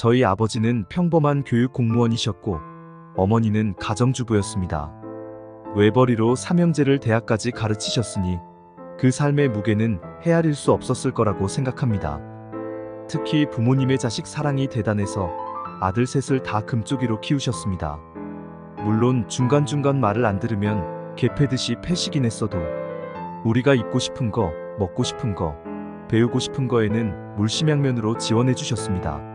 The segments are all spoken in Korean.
저희 아버지는 평범한 교육 공무원이셨고 어머니는 가정주부였습니다. 외벌이로 삼형제를 대학까지 가르치셨으니 그 삶의 무게는 헤아릴 수 없었을 거라고 생각합니다. 특히 부모님의 자식 사랑이 대단해서 아들 셋을 다 금쪽이로 키우셨습니다. 물론 중간중간 말을 안 들으면 개패듯이 패시긴 했어도 우리가 입고 싶은 거, 먹고 싶은 거, 배우고 싶은 거에는 물심양면으로 지원해 주셨습니다.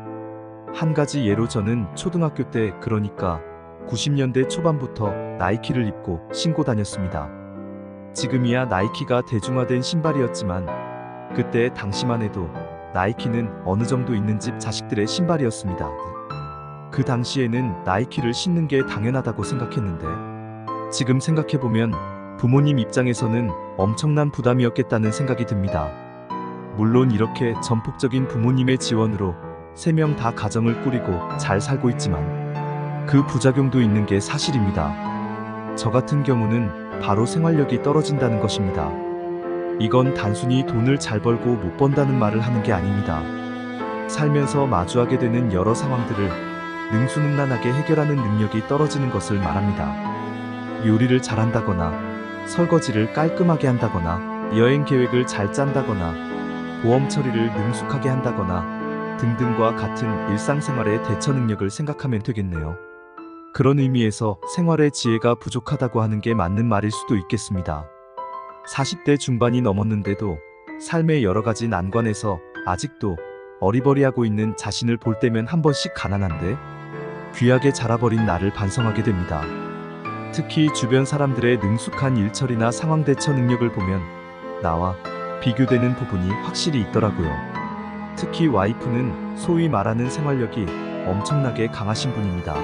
한 가지 예로 저는 초등학교 때 그러니까 90년대 초반부터 나이키를 입고 신고 다녔습니다. 지금이야 나이키가 대중화된 신발이었지만 그때 당시만 해도 나이키는 어느 정도 있는 집 자식들의 신발이었습니다. 그 당시에는 나이키를 신는 게 당연하다고 생각했는데 지금 생각해보면 부모님 입장에서는 엄청난 부담이었겠다는 생각이 듭니다. 물론 이렇게 전폭적인 부모님의 지원으로 세 명 다 가정을 꾸리고 잘 살고 있지만 그 부작용도 있는 게 사실입니다. 저 같은 경우는 바로 생활력이 떨어진다는 것입니다. 이건 단순히 돈을 잘 벌고 못 번다는 말을 하는 게 아닙니다. 살면서 마주하게 되는 여러 상황들을 능수능란하게 해결하는 능력이 떨어지는 것을 말합니다. 요리를 잘한다거나 설거지를 깔끔하게 한다거나 여행 계획을 잘 짠다거나 보험 처리를 능숙하게 한다거나 등등과 같은 일상생활의 대처 능력을 생각하면 되겠네요. 그런 의미에서 생활의 지혜가 부족하다고 하는 게 맞는 말일 수도 있겠습니다. 40대 중반이 넘었는데도 삶의 여러 가지 난관에서 아직도 어리버리하고 있는 자신을 볼 때면 한 번씩 가난한데 귀하게 자라버린 나를 반성하게 됩니다. 특히 주변 사람들의 능숙한 일처리나 상황 대처 능력을 보면 나와 비교되는 부분이 확실히 있더라고요. 특히 와이프는 소위 말하는 생활력이 엄청나게 강하신 분입니다.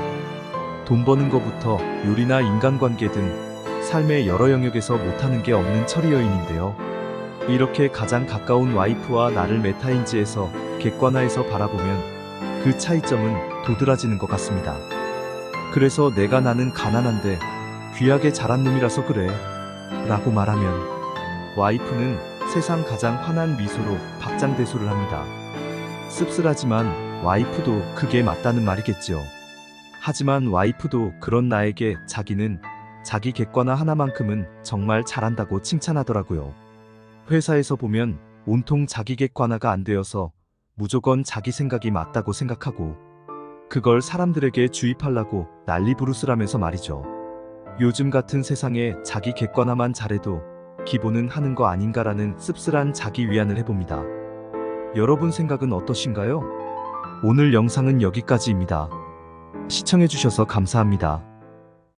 돈 버는 것부터 요리나 인간관계 등 삶의 여러 영역에서 못하는 게 없는 처리 여인인데요. 이렇게 가장 가까운 와이프와 나를 메타인지에서 객관화해서 바라보면 그 차이점은 도드라지는 것 같습니다. 그래서 내가 나는 가난한데 귀하게 자란 놈이라서 그래. 라고 말하면 와이프는 세상 가장 환한 미소로 박장대소를 합니다. 씁쓸하지만 와이프도 그게 맞다는 말이겠죠. 하지만 와이프도 그런 나에게 자기는 자기 객관화 하나만큼은 정말 잘한다고 칭찬하더라고요. 회사에서 보면 온통 자기 객관화가 안 되어서 무조건 자기 생각이 맞다고 생각하고 그걸 사람들에게 주입하려고 난리 부르스라면서 말이죠. 요즘 같은 세상에 자기 객관화만 잘해도 기본은 하는 거 아닌가라는 씁쓸한 자기 위안을 해봅니다. 여러분 생각은 어떠신가요? 오늘 영상은 여기까지입니다. 시청해주셔서 감사합니다.